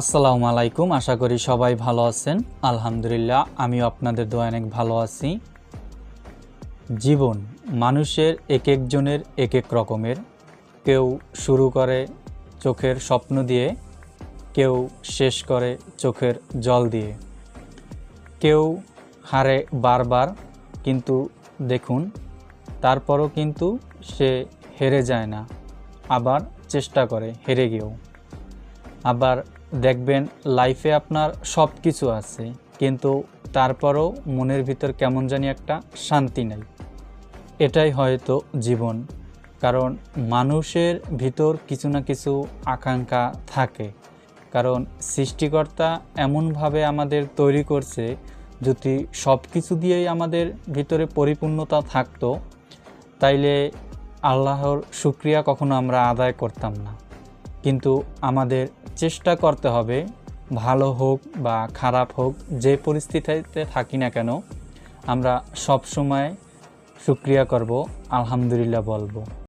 আসসালামু আলাইকুম, আশা করি সবাই ভালো আছেন। আলহামদুলিল্লাহ, আমিও আপনাদের দোয়া অনেক ভালো আছি। জীবন, মানুষের এক একজনের এক এক রকমের। কেউ শুরু করে চোখের স্বপ্ন দিয়ে, কেউ শেষ করে চোখের জল দিয়ে। কেউ হারে বারবার, কিন্তু দেখুন, তারপরও কিন্তু সে হেরে যায় না। আবার চেষ্টা করে, হেরে গিয়েও। আবার দেখবেন লাইফে আপনার সব কিছু আছে, কিন্তু তারপরও মনের ভিতর কেমন জানি একটা শান্তি নেই। এটাই হয়তো জীবন, কারণ মানুষের ভিতর কিছু না কিছু আকাঙ্ক্ষা থাকে। কারণ সৃষ্টিকর্তা এমনভাবে আমাদের তৈরি করছে, যদি সব কিছু দিয়েই আমাদের ভিতরে পরিপূর্ণতা থাকতো, তাইলে আল্লাহর শুক্রিয়া কখনো আমরা আদায় করতাম না। কিন্তু আমাদের চেষ্টা করতে হবে, ভালো হোক বা খারাপ হোক, যে পরিস্থিতিতে থাকি না কেন, আমরা সব সময় শুক্রিয়া করব, আলহামদুলিল্লাহ বলব।